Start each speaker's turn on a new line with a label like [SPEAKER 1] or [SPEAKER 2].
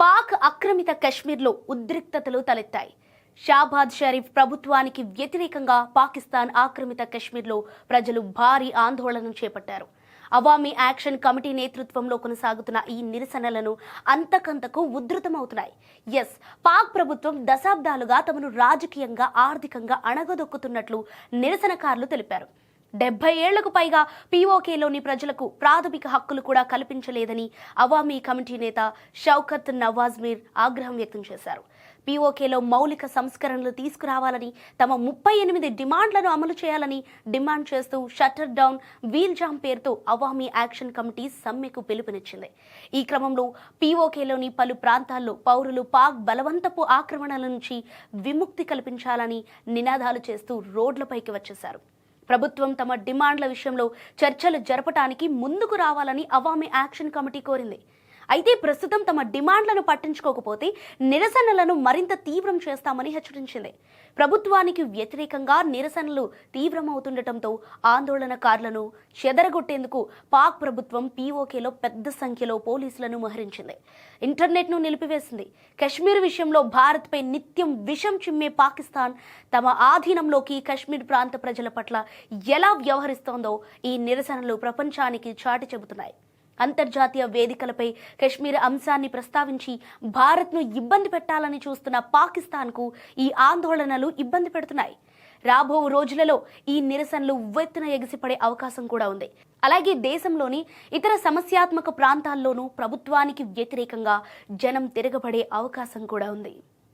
[SPEAKER 1] పాక్ ఆక్రమిత కశ్మీర్లో ఉద్రిక్తతలు తలెత్తాయి. షాబాద్ షరీఫ్ ప్రభుత్వానికి వ్యతిరేకంగా పాకిస్తాన్ ఆక్రమిత కశ్మీర్లో ప్రజలు భారీ ఆందోళన చేపట్టారు. అవామీ యాక్షన్ కమిటీ నేతృత్వంలో కొనసాగుతున్న ఈ నిరసనలను అంతకంతకు ఉధృతమవుతున్నాయి. ఎస్ పాక్ ప్రభుత్వం దశాబ్దాలుగా తమను రాజకీయంగా ఆర్థికంగా అణగదొక్కుతున్నట్లు నిరసనకారులు తెలిపారు. డెబ్బై ఏళ్ళకు పైగా పీఓకేలోని ప్రజలకు ప్రాథమిక హక్కులు కూడా కల్పించలేదని అవామీ కమిటీ నేత షౌకత్ నవాజ్ మీర్ ఆగ్రహం వ్యక్తం చేశారు. పీఓకేలో మౌలిక సంస్కరణలు తీసుకురావాలని తమ ముప్పై ఎనిమిది డిమాండ్లను అమలు చేయాలని డిమాండ్ చేస్తూ షట్టర్ డౌన్ వీల్ జామ్ పేరుతో అవామీ యాక్షన్ కమిటీ సమ్మెకు పిలుపునిచ్చింది. ఈ క్రమంలో పీఓకేలోని పలు ప్రాంతాల్లో పౌరులు పాక్ బలవంతపు ఆక్రమణల నుంచి విముక్తి కల్పించాలని నినాదాలు చేస్తూ రోడ్లపైకి వచ్చేశారు. ప్రభుత్వం తమ డిమాండ్ల విషయంలో చర్చలు జరపటానికి ముందుకు రావాలని అవామీ యాక్షన్ కమిటీ కోరింది. అయితే ప్రస్తుతం తమ డిమాండ్లను పట్టించుకోకపోతే నిరసనలను మరింత తీవ్రం చేస్తామని హెచ్చరించింది. ప్రభుత్వానికి వ్యతిరేకంగా నిరసనలు తీవ్రమవుతుండటంతో ఆందోళనకారులను చెదరగొట్టేందుకు పాక్ ప్రభుత్వం పీఓకేలో పెద్ద సంఖ్యలో పోలీసులను మోహరించింది. ఇంటర్నెట్ను నిలిపివేసింది. కశ్మీర్ విషయంలో భారత్పై నిత్యం విషం చిమ్మే పాకిస్తాన్ తమ ఆధీనంలోకి కశ్మీర్ ప్రాంత ప్రజల పట్ల ఎలా వ్యవహరిస్తోందో ఈ నిరసనలు ప్రపంచానికి చాటి చెబుతున్నాయి. అంతర్జాతీయ వేదికలపై కశ్మీర్ అంశాన్ని ప్రస్తావించి భారత్ను ఇబ్బంది పెట్టాలని చూస్తున్న పాకిస్తాన్కు ఈ ఆందోళనలు ఇబ్బంది పెడుతున్నాయి. రాబో రోజులలో ఈ నిరసనలు ఉవ్వెత్తున ఎగిసిపడే అవకాశం కూడా ఉంది. అలాగే దేశంలోని ఇతర సమస్యాత్మక ప్రాంతాల్లోనూ ప్రభుత్వానికి వ్యతిరేకంగా జనం తిరగబడే అవకాశం కూడా ఉంది.